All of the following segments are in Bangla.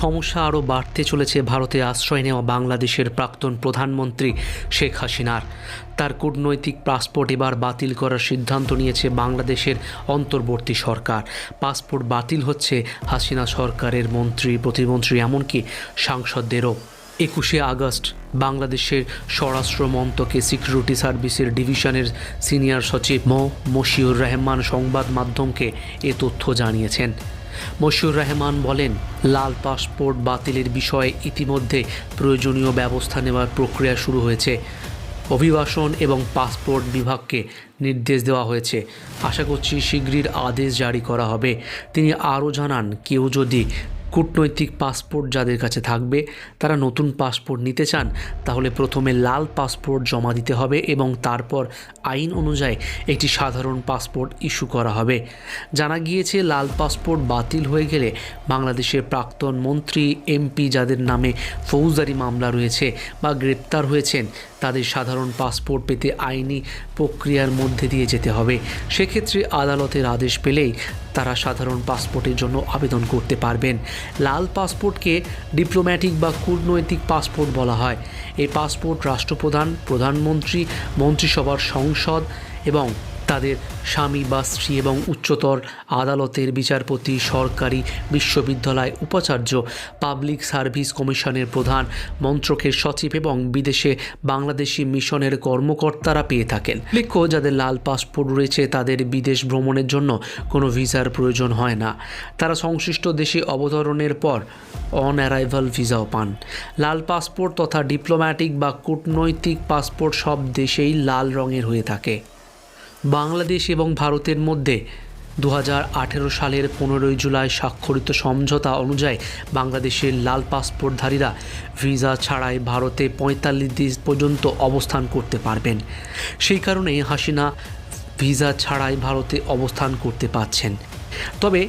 সমস্যা আরও বাড়তে চলেছে ভারতে আশ্রয় নেওয়া বাংলাদেশের প্রাক্তন প্রধানমন্ত্রী শেখ হাসিনার। তার কূটনৈতিক পাসপোর্ট এবার বাতিল করার সিদ্ধান্ত নিয়েছে বাংলাদেশের অন্তর্বর্তী সরকার। পাসপোর্ট বাতিল হচ্ছে হাসিনা সরকারের মন্ত্রী, প্রতিমন্ত্রী, এমনকি সাংসদদেরও। একুশে আগস্ট বাংলাদেশের স্বরাষ্ট্র মন্ত্রকে সিকিউরিটি সার্ভিসের ডিভিশনের সিনিয়র সচিব মো. মশিউর রহমান সংবাদ মাধ্যমকে এ তথ্য জানিয়েছেন। মশিউর রহমান বলেন, লাল পাসপোর্ট বাতিলের বিষয়ে ইতিমধ্যে প্রয়োজনীয় ব্যবস্থা নেওয়ার প্রক্রিয়া শুরু হয়েছে। অভিবাসন এবং পাসপোর্ট বিভাগকে নির্দেশ দেওয়া হয়েছে। আশা করছি শীঘ্রই আদেশ জারি করা হবে। তিনি আরও জানান, কেউ যদি কূটনৈতিক পাসপোর্ট যাদের কাছে থাকবে, তারা নতুন পাসপোর্ট নিতে চান, তাহলে প্রথমে লাল পাসপোর্ট জমা দিতে হবে এবং তারপর আইন অনুযায়ী একটি সাধারণ পাসপোর্ট ইস্যু করা হবে। জানা গিয়েছে, লাল পাসপোর্ট বাতিল হয়ে গেলে বাংলাদেশের প্রাক্তন মন্ত্রী, এমপি যাদের নামে ফৌজদারি মামলা রয়েছে বা গ্রেপ্তার হয়েছেন তাদের সাধারণ পাসপোর্ট পেতে আইনি প্রক্রিয়ার মধ্যে দিয়ে যেতে হবে। সেক্ষেত্রে আদালতের আদেশ পেলেই তারা সাধারণ পাসপোর্টের জন্য আবেদন করতে পারবেন। লাল পাসপোর্টকে ডিপ্লোম্যাটিক বা কূটনৈতিক পাসপোর্ট বলা হয়। এই পাসপোর্ট রাষ্ট্রপ্রধান, প্রধানমন্ত্রী, মন্ত্রিসভার সংসদ এবং তাদের স্বামী বা স্ত্রী এবং উচ্চতর আদালতের বিচারপতি সরকারি বিশ্ববিদ্যালয় উপাচার্য, পাবলিক সার্ভিস কমিশনের প্রধান, মন্ত্রকের সচিব এবং বিদেশে বাংলাদেশি মিশনের কর্মকর্তারা পেয়ে থাকেন। উল্লেখ্য যাদের লাল পাসপোর্ট রয়েছে, তাদের বিদেশ ভ্রমণের জন্য কোনো ভিসার প্রয়োজন হয় না। তারা সংশ্লিষ্ট দেশে অবতরণের পর অন অ্যারাইভাল ভিসাও পান। লাল পাসপোর্ট তথা ডিপ্লোম্যাটিক বা কূটনৈতিক পাসপোর্ট সব দেশেই লাল রঙের হয়ে থাকে। বাংলাদেশ এবং ভারতের মধ্যে দু হাজার আঠেরো সালের পনেরোই জুলাই স্বাক্ষরিত সমঝোতা অনুযায়ী বাংলাদেশের লাল পাসপোর্টধারীরা ভিসা ছাড়াই ভারতে পঁয়তাল্লিশ দিন পর্যন্ত অবস্থান করতে পারবেন। সেই কারণে হাসিনা ভিসা ছাড়াই ভারতে অবস্থান করতে পারছেন তবে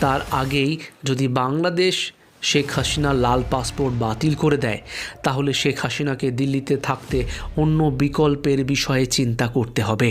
তার আগেই যদি বাংলাদেশ শেখ হাসিনা লাল পাসপোর্ট বাতিল করে দেয়, তাহলে শেখ হাসিনাকে দিল্লিতে থাকতে অন্য বিকল্পের বিষয়ে চিন্তা করতে হবে।